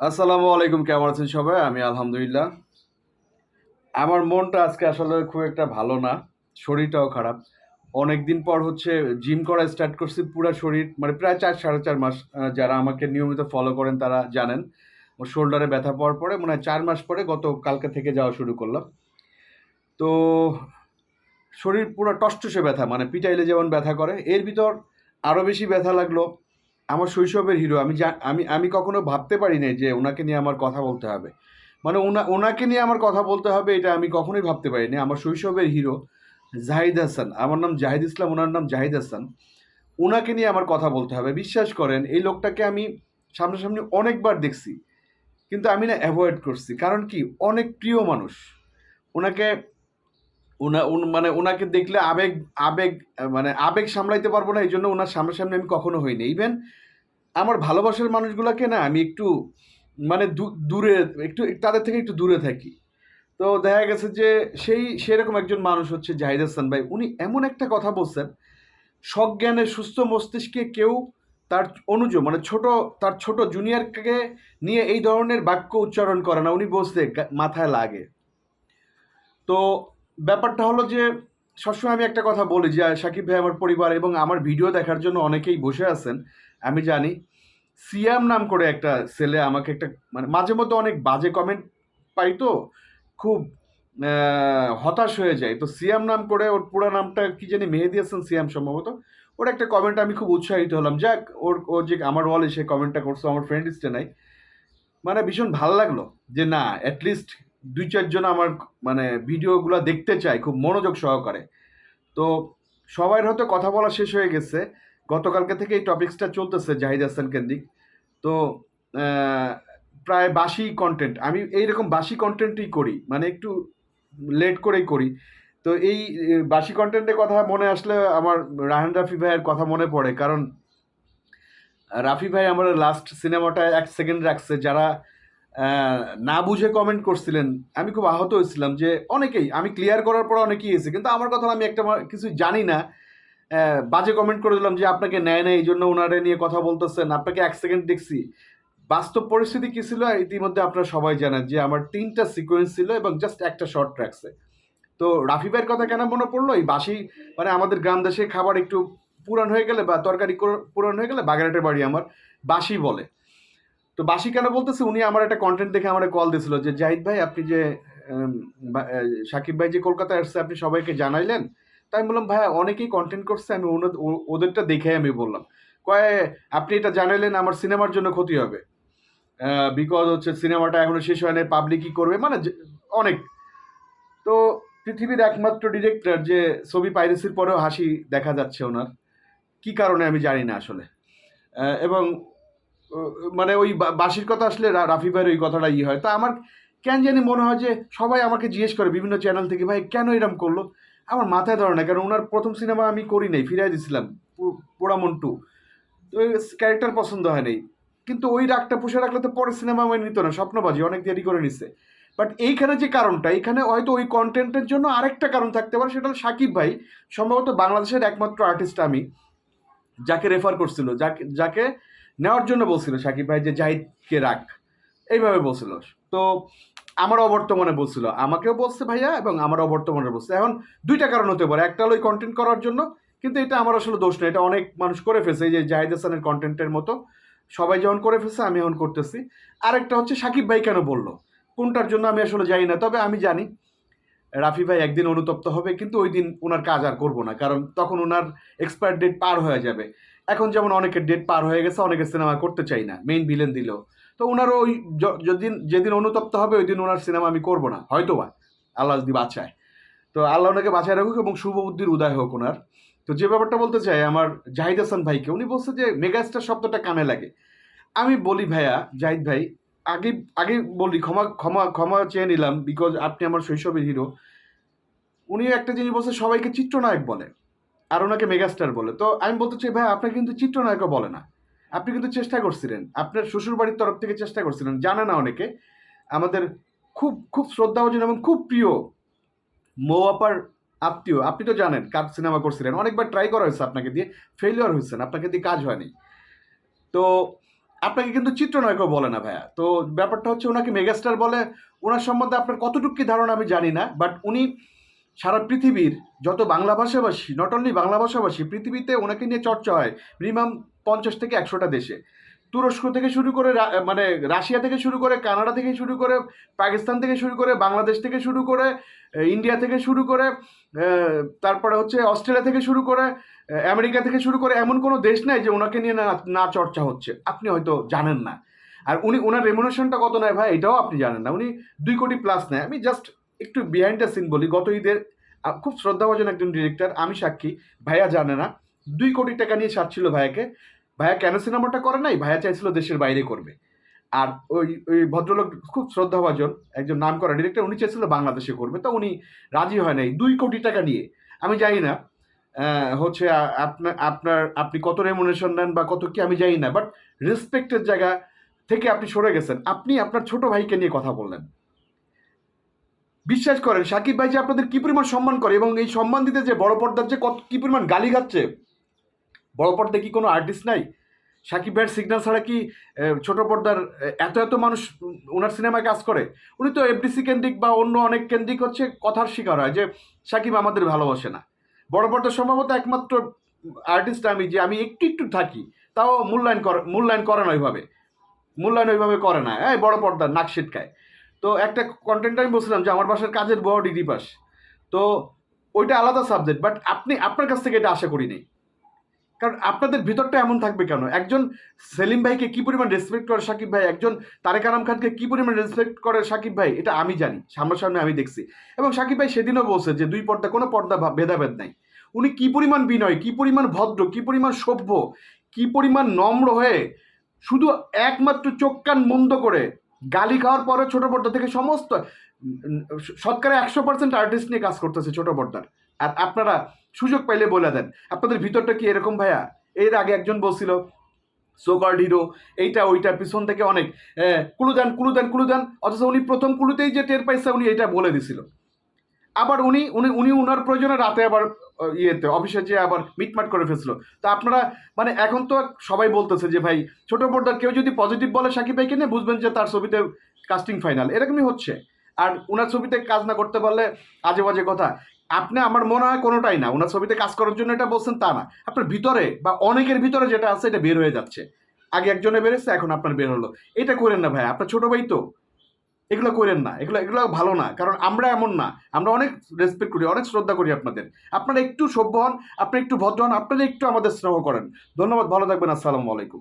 আসসালামু আলাইকুম, কেমন আছেন সবাই? আমি আলহামদুলিল্লাহ। আমার মনটা আজকে আসলে খুব একটা ভালো না, শরীরটাও খারাপ। অনেক দিন পর হচ্ছে জিম করা স্টার্ট করছি, পুরো শরীর মানে প্রায় চার, সাড়ে চার মাস যারা আমাকে নিয়মিত ফলো করেন তারা জানেন। ওর শোল্ডারে ব্যথা পাওয়ার পরে মনে হয় চার মাস পরে গত কালকে থেকে যাওয়া শুরু করলাম। তো শরীর পুরো টসটসে ব্যথা মানে পিটাইলে যেমন ব্যথা করে, এর ভিতর আরও বেশি ব্যথা লাগল। আমার শৈশবের হিরো আমি আমি আমি কখনো ভাবতে পারি নাই যে ওনাকে নিয়ে আমার কথা বলতে হবে। মানে ওনা, ওনাকে নিয়ে আমার কথা বলতে হবে এটা আমি কখনোই ভাবতে পারিনি আমার শৈশবের হিরো জাহিদ হাসান, আমার নাম জাহিদ ইসলাম, ওনার নাম জাহিদ হাসান। ওনাকে নিয়ে আমার কথা বলতে হবে। বিশ্বাস করেন, এই লোকটাকে আমি সামনাসামনি অনেকবার দেখছি। কিন্তু আমি না অ্যাভয়েড করছি। কারণ কি? অনেক প্রিয় মানুষ। ওনাকে ওনা মানে ওনাকে দেখলে আবেগ আবেগ মানে আবেগ সামলাইতে পারব না, এই জন্য ওনার সামনাসামনি আমি কখনো হইনি ইভেন আমার ভালোবাসার মানুষগুলোকে না, আমি একটু মানে দূরে, একটু, তাদের থেকে একটু দূরে থাকি। তো দেখা গেছে যে সেই, সেরকম একজন মানুষ হচ্ছে জাহিদ হাসান ভাই। উনি এমন একটা কথা বলছেন, সজ্ঞানে সুস্থ মস্তিষ্কে কেউ তার অনুজ মানে ছোট, তার ছোট জুনিয়রকে নিয়ে এই ধরনের বাক্য উচ্চারণ করে না। উনি গা- মাথায় লাগে। তো ব্যাপারটা হলো যে, সবসময় আমি একটা কথা বলি যে, সাকিব ভাই আমার পরিবার এবং আমার ভিডিও দেখার জন্য অনেকেই বসে আছেন, আমি জানি। সিয়াম নাম করে একটা ছেলে আমাকে একটা মানে মাঝে মধ্যে অনেক বাজে কমেন্ট পাই তো, খুব হতাশ হয়ে যায়। তো সিয়াম নাম করে ওর পুরো নামটা কি জানি মেহেদি হাসান সিয়াম সম্ভবত, ওর একটা কমেন্ট আমি খুব উৎসাহিত হলাম। যাক, ওর, ও যে আমার ওয়ালে সে কমেন্টটা করছ, আমার ফ্রেন্ড লিস্টে নাই। মানে ভীষণ ভালো লাগল যে, না অ্যাটলিস্ট দুই চারজন আমার মানে ভিডিওগুলো দেখতে চায় খুব মনোযোগ সহকারে। তো সবাই হয়তো কথা বলা শেষ হয়ে গেছে। গতকালকে থেকে এই টপিক্সটা চলতেছে জাহিদ হাসান কেন্দ্রিক। তো প্রায় বাসি কন্টেন্ট আমি এইরকম বাসি কন্টেন্টই করি মানে একটু লেট করেই করি। তো এই বাসি কন্টেন্টের কথা মনে আসলে আমার রাহান রাফি ভাইয়ের কথা মনে পড়ে, কারণ রাফি ভাই আমার লাস্ট সিনেমাটা এক সেকেন্ড রাখছে। যারা না বুঝে কমেন্ট করছিলেন। আমি খুব আহত হয়েছিলাম যে অনেকেই, আমি ক্লিয়ার করার পর অনেকেই এসে কিন্তু আমার কথা আমি একটা কিছু জানি না। বাজে কমেন্ট করে দিলাম যে আপনাকে নেয় না এই জন্য ওনারে নিয়ে কথা বলতেছেন, আপনাকে এক সেকেন্ড দেখছি। বাস্তব পরিস্থিতি কী ছিল? ইতিমধ্যে আপনারা সবাই জানেন যে আমার তিনটা সিকোয়েন্স ছিল এবং জাস্ট একটা শর্ট ট্র্যাকসে তো রাফি ভাইয়ের কথা কেন মনে পড়ল? এই বাসি মানে আমাদের গ্রাম দেশে খাবার একটু পুরান হয়ে গেলে বা তরকারি কর- পুরান হয়ে গেলে বাগেরহাটের বাড়ি আমার বাসি বলে। তো বাসি কেন বলতেছে? উনি আমার একটা কন্টেন্ট দেখে আমার কল দিয়েছিল যে, জাহিদ ভাই, আপনি যে সাকিব ভাই যে কলকাতায় আসছে, আপনি সবাইকে জানাইলেন? তাই আমি বললাম ভাই অনেকেই কন্টেন্ট করছে, আমি ওদেরটা দেখে আমি বললাম। কয়ে, আপনি এটা জানাইলেন, আমার সিনেমার জন্য ক্ষতি হবে। বিকজ হচ্ছে সিনেমাটা এখনও শেষ হয় নাই পাবলিক কি করবে মানে অনেক। তো পৃথিবীর একমাত্র ডিরেক্টর যে ছবি পাইরেসির পরেও হাসি দেখা যাচ্ছে ওনার। কি কারণে আমি জানি না আসলে। এবং মানে ওই বাসির কথা আসলে রাফি ভাইয়ের ওই কথাটা ই হয়। তা আমার কেন জানি মনে হয় যে সবাই আমাকে জিজ্ঞেস করে বিভিন্ন চ্যানেল থেকে, ভাই, কেন এরম করল? আমার মাথায় ধরে না, কারণ ওনার প্রথম সিনেমা আমি করি নাই, ফিরাই দিছিলাম, পু- পোড়ামন টু তো ক্যারেক্টার পছন্দ হয় নাই। কিন্তু ওই রাগটা পুষে রাখলে তো পরের সিনেমা আমি নিত না, স্বপ্নবাজি, অনেক দেরি করে নিচ্ছে বাট এইখানে যে কারণটা, এইখানে হয়তো ওই কন্টেন্টের জন্য আরেকটা কারণ থাকতে পারে, সেটা হলো সাকিব ভাই। সম্ভবত বাংলাদেশের একমাত্র আর্টিস্ট আমি, যাকে রেফার করছিল, যাকে যাকে নেওয়ার জন্য বলছিল সাকিব ভাই যে, জাহিদকে রাখ। এইভাবে বলছিল। তো আমার অবর্তমানে বলছিল, আমাকেও বলছে ভাইয়া এবং আমার অবর্তমানে বলছে। এখন দুইটা কারণ হতে পারে, একটা হলো কন্টেন্ট করার জন্য, কিন্তু এটা আমার আসলে দোষ নয় এটা অনেক মানুষ করে ফেলছে, এই যে জাহিদ হাসানের কন্টেন্টের মতো। সবাই যেমন করে ফেলছে, আমি এখন করতেছি। আরেকটা হচ্ছে সাকিব ভাই কেন বলল? কোনটার জন্য আমি আসলে জানি না, তবে আমি জানি রাফি ভাই একদিন অনুতপ্ত হবে, কিন্তু ওই দিন ওনার কাজ আর করব না, কারণ তখন ওনার এক্সপায়ার ডেট পার হয়ে যাবে। এখন যেমন অনেকের ডেট পার হয়ে গেছে, অনেকের সিনেমা করতে চাই না মেইন ভিলেন দিলেও তো ওনারও ওই যেদিন যেদিন অনুতপ্ত হবে, ওই দিন ওনার সিনেমা আমি করব না হয়তো বা আল্লাহ যদি বাঁচায়। তো আল্লাহ ওনাকে বাঁচায় রাখুক এবং শুভ বুদ্ধির উদয় হোক ওনার তো যে ব্যাপারটা বলতে চাই, আমার জাহিদ হাসান ভাইকে, উনি বলছে যে, মেগাস্টার শব্দটা কানে লাগে। আমি বলি, ভাইয়া, জাহিদ ভাই, আগে আগে বলি, ক্ষমা ক্ষমা ক্ষমা চেয়ে নিলাম বিকজ আপনি আমার শৈশবের হিরো উনি একটা জিনিস বলছে, সবাইকে চিত্রনায়ক বলে। আর ওনাকে মেগাস্টার বলে। তো আমি বলতে চাই, ভাই, আপনাকে কিন্তু চিত্রনায়কও বলে না। আপনি কিন্তু চেষ্টা করছিলেন। আপনার শ্বশুর বাড়ির তরফ থেকে চেষ্টা করছিলেন, জানে না অনেকে। আমাদের খুব খুব শ্রদ্ধা শ্রদ্ধাভাজন এবং খুব প্রিয় মৌ আপার আত্মীয়, আপনি তো জানেন কার সিনেমা করছিলেন। অনেকবার ট্রাই করা হয়েছে আপনাকে দিয়ে ফেলিওর হয়েছেন আপনাকে দিয়ে কাজ হয়নি। তো আপনাকে কিন্তু চিত্রনায়কও বলে না, ভাইয়া। তো ব্যাপারটা হচ্ছে, ওনাকে মেগাস্টার বলে, ওনার সম্বন্ধে আপনার কতটুকু কি ধারণা আমি জানি না বাট উনি সারা পৃথিবীর যত বাংলা ভাষাভাষী নট অনলি বাংলা ভাষাভাষী, পৃথিবীতে ওনাকে নিয়ে চর্চা হয় মিনিমাম পঞ্চাশ থেকে একশোটা দেশে। তুরস্ক থেকে শুরু করে মানে রাশিয়া থেকে শুরু করে কানাডা থেকে শুরু করে, পাকিস্তান থেকে শুরু করে, বাংলাদেশ থেকে শুরু করে ইন্ডিয়া থেকে শুরু করে তারপরে হচ্ছে অস্ট্রেলিয়া থেকে শুরু করে আমেরিকা থেকে শুরু করে এমন কোনো দেশ নাই যে ওনাকে নিয়ে না না চর্চা হচ্ছে। আপনি হয়তো জানেন না। আর উনি ওনার রেমুনেশনটা কত নেয় ভাই? এটাও আপনি জানেন না। উনি দুই কোটি প্লাস নেয়। আমি জাস্ট একটু বিহাইন্ড দ্য সিন বলি, গত ঈদের খুব শ্রদ্ধাভাজন একজন ডিরেক্টর আমি সাক্ষী, ভাইয়া জানে না, দুই কোটি টাকা নিয়ে ছাড়ছিল ভাইয়াকে, ভাইয়া কেন সিনেমাটা করে নাই? ভাইয়া চাইছিল দেশের বাইরে করবে। আর ওই ওই ভদ্রলোক খুব শ্রদ্ধাভাজন, একজন নাম করা ডিরেক্টর উনি চেয়েছিল বাংলাদেশে করবে, তো উনি রাজি হয় নাই, দুই কোটি টাকা নিয়ে। আমি জানি না হচ্ছে আপনার আপনার, আপনি কত রেমুনেশন নেন বা কত কি, আমি জানি না বাট রেসপেক্টের জায়গা থেকে আপনি সরে গেছেন। আপনি আপনার ছোট ভাইকে নিয়ে কথা বললেন। বিশ্বাস করেন, সাকিব ভাই যে আপনাদের কি পরিমাণ সম্মান করে এবং এই সম্মান দিতে যে বড় পর্দার যে কত কি পরিমাণ গালি খাচ্ছে? বড় পর্দায় কি কোনো আর্টিস্ট নাই? সাকিব ভাইয়ের সিগন্যাল ছাড়া কি ছোট পর্দার এত এত মানুষ ওনার সিনেমায় কাজ করে? উনি তো এফডিসি কেন্দ্রিক বা অন্য অনেক কেন্দ্রিক হচ্ছে কথার শিকার হয় যে, সাকিব আমাদের ভালোবাসে না। বড় পর্দার সম্ভবত একমাত্র আর্টিস্ট আমি যে আমি একটু একটু থাকি, তাও মূল্যায়ন করে মূল্যায়ন করে না ওইভাবে। মূল্যায়ন ওইভাবে করে না। এই বড় পর্দার নাক ছিটকায়। তো একটা কন্টেন্ট আমি বলছিলাম যে আমার বাসার কাজের বড় ডিগ্রি পাস তো ওইটা আলাদা সাবজেক্ট বাট আপনি, আপনার কাছ থেকে এটা আশা করি করিনি কারণ আপনাদের ভিতরটা এমন থাকবে কেন? একজন সেলিম ভাইকে কী পরিমাণ রেসপেক্ট করে সাকিব ভাই? একজন তারেক আনাম খানকে কী পরিমাণ রেসপেক্ট করে সাকিব ভাই? এটা আমি জানি, সামনাসামনি আমি দেখছি। এবং সাকিব ভাই সেদিনও বলছে যে দুই পর্দা, কোনো পর্দা ভেদাভেদ নাই। উনি কী পরিমাণ বিনয়, কী পরিমাণ ভদ্র, কী পরিমাণ সভ্য, কী পরিমাণ নম্র হয়ে শুধু একমাত্র চোখ কান মন্দ করে গালি খাওয়ার পরে ছোট পর্দা থেকে সমস্ত, সরকারে একশো পার্সেন্ট আর্টিস্ট নিয়ে কাজ করতেছে ছোট পর্দার। আর আপনারা সুযোগ পাইলে বলে দেন, আপনাদের ভিতরটা কি এরকম ভাইয়া? এর আগে একজন বলছিল সোকার্ড হিরো এইটা, ওইটা, পিছন থেকে অনেক কুলুদান দেন কুলু দেন কুলু দেন অথচ উনি প্রথম কুলুতেই যে টের পাইছে, উনি এটা বলে দিছিল। আবার উনি উনি উনি উনার প্রয়োজনে রাতে আবার ইয়েতে, অফিসে যেয়ে আবার মিটমাট করে ফেলছিল। তা আপনারা মানে এখন তো সবাই বলতেছে যে, ভাই, ছোট পর্দার কেউ যদি পজিটিভ বলে সাকিব ভাইকে নিয়ে, বুঝবেন যে তার ছবিতে কাস্টিং ফাইনাল এরকমই হচ্ছে। আর ওনার ছবিতে কাজ না করতে পারলে আজে বাজে কথা। আপনি, আমার মনে হয় কোনোটাই না ওনার ছবিতে কাজ করার জন্য এটা বলছেন তা না। আপনার ভিতরে বা অনেকের ভিতরে যেটা আছে, এটা বের হয়ে যাচ্ছে। আগে একজনে বেরোচ্ছে এখন আপনার বের হলো। এটা করেন না ভাই, আপনার ছোট ভাই তো। এগুলো করেন না, এগুলো এগুলো ভালো না, কারণ আমরা এমন না, আমরা অনেক রেসপেক্ট করি, অনেক শ্রদ্ধা করি আপনাদের। আপনারা একটু সভ্য হন, আপনি একটু ভদ্র হন, আপনারা একটু আমাদের স্নেহ করেন। ধন্যবাদ, ভালো থাকবেন, আসসালামু আলাইকুম।